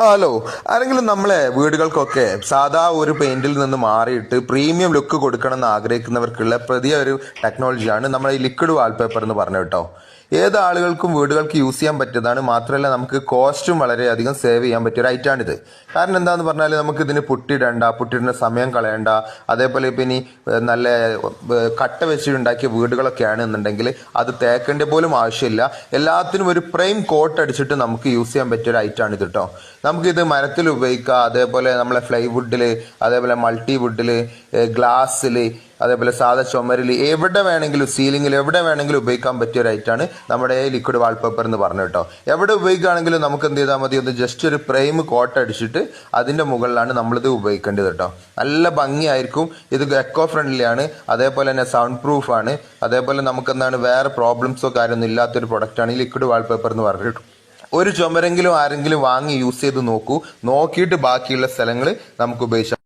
Hello ആരെങ്കിലും നമ്മളെ വീടുകൾക്കൊക്കെ സാധാ ഒരു പെയിന്റിൽ നിന്ന് മാറിയിട്ട് പ്രീമിയം ലുക്ക് കൊടുക്കണം എന്ന് ആഗ്രഹിക്കുന്നവർക്കുള്ള പുതിയ ഒരു ടെക്നോളജിയാണ് നമ്മൾ ഈ ലിക്വിഡ് വാൾപേപ്പർ എന്ന് പറഞ്ഞു കേട്ടോ. ഏത് ആളുകൾക്കും വീടുകൾക്ക് യൂസ് ചെയ്യാൻ പറ്റിയതാണ് മാത്രമല്ല നമുക്ക് കോസ്റ്റും വളരെയധികം സേവ് ചെയ്യാൻ പറ്റിയ ഒരു ഐറ്റാണിത് കാരണം എന്താന്ന് പറഞ്ഞാൽ നമുക്ക് ഇതിന് പുട്ടിടണ്ട പുട്ടിടുന്ന സമയം കളയണ്ട അതേപോലെ ഇപ്പം ഇനി നല്ല കട്ട വെച്ചിട്ടുണ്ടാക്കിയ വീടുകളൊക്കെ വീടുകളൊക്കെയാണ് എന്നുണ്ടെങ്കിൽ അത് തേക്കേണ്ട പോലും ആവശ്യമില്ല. എല്ലാത്തിനും ഒരു പ്രൈം കോട്ട് അടിച്ചിട്ട് നമുക്ക് യൂസ് ചെയ്യാൻ പറ്റിയ ഒരു ഐറ്റാണ് ഇത് കേട്ടോ നമുക്കിത് മരത്തിൽ ഉപയോഗിക്കാം. അതേപോലെ നമ്മളെ ഫ്ലൈവുഡിൽ അതേപോലെ മൾട്ടി വുഡിൽ ഗ്ലാസ്സിൽ അതേപോലെ സാധാ ചുമരിൽ എവിടെ വേണമെങ്കിലും സീലിംഗിൽ എവിടെ വേണമെങ്കിലും ഉപയോഗിക്കാൻ പറ്റിയ ഒരു ഐറ്റാണ് നമ്മുടെ ലിക്വിഡ് വാൾപേപ്പർ എന്ന് പറഞ്ഞു കേട്ടോ. എവിടെ ഉപയോഗിക്കുകയാണെങ്കിലും നമുക്ക് എന്ത് ചെയ്താൽ മതി ഒന്ന് ജസ്റ്റ് ഒരു ഫ്രെയിം കോട്ട് അടിച്ചിട്ട് അതിന്റെ മുകളിലാണ് നമ്മളിത് ഉപയോഗിക്കേണ്ടത് കേട്ടോ. നല്ല ഭംഗിയായിരിക്കും. ഇത് എക്കോ ഫ്രണ്ട്ലി ആണ്. അതേപോലെ തന്നെ സൗണ്ട് പ്രൂഫ് ആണ്. അതേപോലെ നമുക്ക് എന്താണ് വേറെ പ്രോബ്ലംസോ കാര്യമൊന്നും ഇല്ലാത്തൊരു പ്രൊഡക്റ്റാണ് ഈ ലിക്വിഡ് വാൾപേപ്പർ എന്ന് പറഞ്ഞിട്ട് ഒരു ചുമരെങ്കിലും ആരെങ്കിലും വാങ്ങി യൂസ് ചെയ്ത് നോക്കൂ. നോക്കിയിട്ട് ബാക്കിയുള്ള സ്ഥലങ്ങൾ നമുക്ക് ഉപയോഗിച്ചാൽ